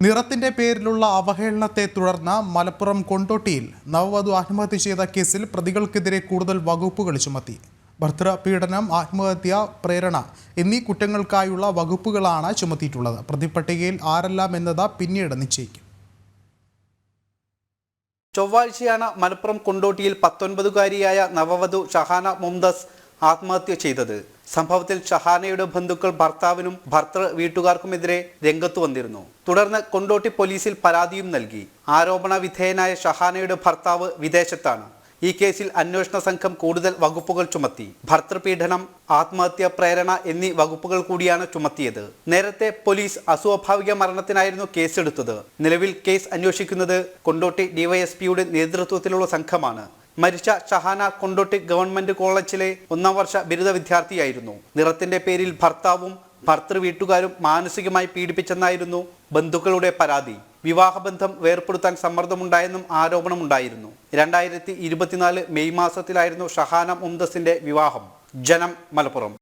നിറത്തിന്റെ പേരിലുള്ള അവഹേളനത്തെ തുടർന്ന് മലപ്പുറം കൊണ്ടോട്ടിയിൽ നവവധു ആത്മഹത്യ ചെയ്ത കേസിൽ പ്രതികൾക്കെതിരെ കൂടുതൽ വകുപ്പുകൾ ചുമത്തി. ഭർത്തൃപീഡനം ആത്മഹത്യ പ്രേരണ എന്നീ കുറ്റങ്ങൾക്കായുള്ള വകുപ്പുകളാണ് ചുമത്തിയിട്ടുള്ളത്. പ്രതിപട്ടികയിൽ ആരെല്ലാം എന്നത് പിന്നീട് നിശ്ചയിക്കും. ചൊവ്വാഴ്ചയാണ് മലപ്പുറം കൊണ്ടോട്ടിയിൽ പത്തൊൻപതുകാരിയായ നവവധു ഷഹാന മുംദസ് ആത്മഹത്യ ചെയ്തത്. സംഭവത്തിൽ ഷഹാനയുടെ ബന്ധുക്കൾ ഭർത്താവിനും ഭർത്തൃ വീട്ടുകാർക്കുമെതിരെ രംഗത്തു വന്നിരുന്നു. തുടർന്ന് കൊണ്ടോട്ടി പോലീസിൽ പരാതിയും നൽകി. ആരോപണ വിധേയനായ ഷഹാനയുടെ ഭർത്താവ് വിദേശത്താണ്. ഈ കേസിൽ അന്വേഷണ സംഘം കൂടുതൽ വകുപ്പുകൾ ചുമത്തി. ഭർത്തൃപീഡനം ആത്മഹത്യ പ്രേരണ എന്നീ വകുപ്പുകൾ കൂടിയാണ് ചുമത്തിയത്. നേരത്തെ പോലീസ് അസ്വാഭാവിക മരണത്തിനായിരുന്നു കേസെടുത്തത്. നിലവിൽ കേസ് അന്വേഷിക്കുന്നത് കൊണ്ടോട്ടി ഡിവൈഎസ്പിയുടെ നേതൃത്വത്തിലുള്ള സംഘമാണ്. മരിച്ച ഷഹാന കൊണ്ടോട്ടി ഗവൺമെന്റ് കോളേജിലെ ഒന്നാം വർഷ ബിരുദ വിദ്യാർത്ഥിയായിരുന്നു. നിറത്തിന്റെ പേരിൽ ഭർത്താവും ഭർത്തൃ വീട്ടുകാരും മാനസികമായി പീഡിപ്പിച്ചെന്നായിരുന്നു ബന്ധുക്കളുടെ പരാതി. വിവാഹബന്ധം വേർപ്പെടുത്താൻ സമ്മർദ്ദമുണ്ടായെന്നും ആരോപണമുണ്ടായിരുന്നു. രണ്ടായിരത്തി ഇരുപത്തിനാല് മെയ് മാസത്തിലായിരുന്നു ഷഹാന മുംദസിന്റെ വിവാഹം. ജനം മലപ്പുറം.